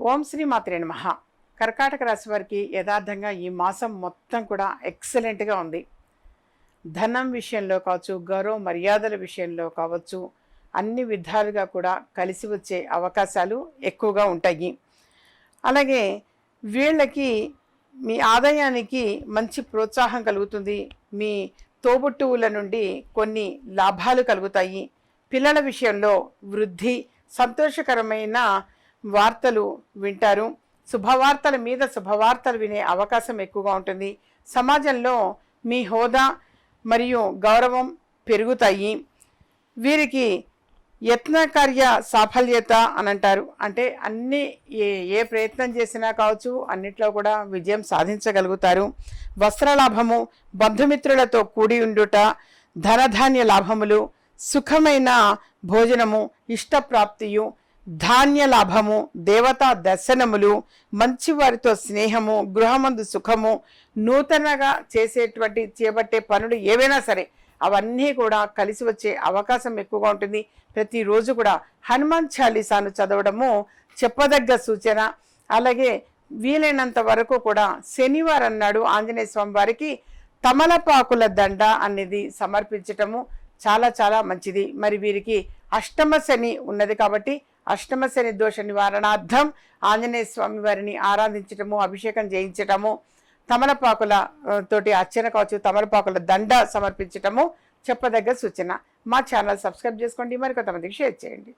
ఓం శ్రీ మాత్రే నమః. కర్కాటక రాశి వారికి యథార్థంగా ఈ మాసం మొత్తం కూడా ఎక్సలెంట్గా ఉంది. ధనం విషయంలో కావచ్చు గౌరవ మర్యాదల విషయంలో కావచ్చు అన్ని విధాలుగా కూడా కలిసి వచ్చే అవకాశాలు ఎక్కువగా ఉంటాయి. అలాగే వీళ్ళకి మీ ఆదాయానికి మంచి ప్రోత్సాహం కలుగుతుంది. మీ తోబుట్టువుల నుండి కొన్ని లాభాలు కలుగుతాయి. పిల్లల విషయంలో వృద్ధి సంతోషకరమైన వార్తలు వింటారు. శుభవార్తల మీద శుభవార్తలు వినే అవకాశం ఎక్కువగా ఉంటుంది. సమాజంలో మీ హోదా మరియు గౌరవం పెరుగుతాయి. వీరికి యత్నకార్య సాఫల్యత అని అంటారు. అంటే అన్ని ఏ ఏ ప్రయత్నం చేసినా కావచ్చు అన్నిట్లో కూడా విజయం సాధించగలుగుతారు. వస్త్రలాభము బంధుమిత్రులతో కూడి ఉండుట ధనధాన్య లాభములు సుఖమైన భోజనము ఇష్టప్రాప్తియు ధాన్య లాభము దేవతా దర్శనములు మంచి వారితో స్నేహము గృహమందు సుఖము నూతనగా చేసేటువంటి చేపట్టే పనులు ఏవైనా సరే అవన్నీ కూడా కలిసి వచ్చే అవకాశం ఎక్కువగా ఉంటుంది. ప్రతిరోజు కూడా హనుమాన్ చాలీసాను చదవడము చెప్పదగ్గ సూచన. అలాగే వీలైనంత వరకు కూడా శనివారం నాడు ఆంజనేయ స్వామి వారికి తమలపాకుల దండ అనేది సమర్పించటము చాలా చాలా మంచిది. మరి వీరికి అష్టమ శని ఉన్నది కాబట్టి అష్టమశని దోష నివారణార్థం ఆంజనేయ స్వామి వారిని ఆరాధించటము అభిషేకం చేయించటము తమలపాకుల తోటి అర్చన కావచ్చు తమలపాకుల దండ సమర్పించటము చెప్పదగ్గ సూచన. మా ఛానల్ సబ్స్క్రైబ్ చేసుకోండి. మరికొంతమందికి షేర్ చేయండి.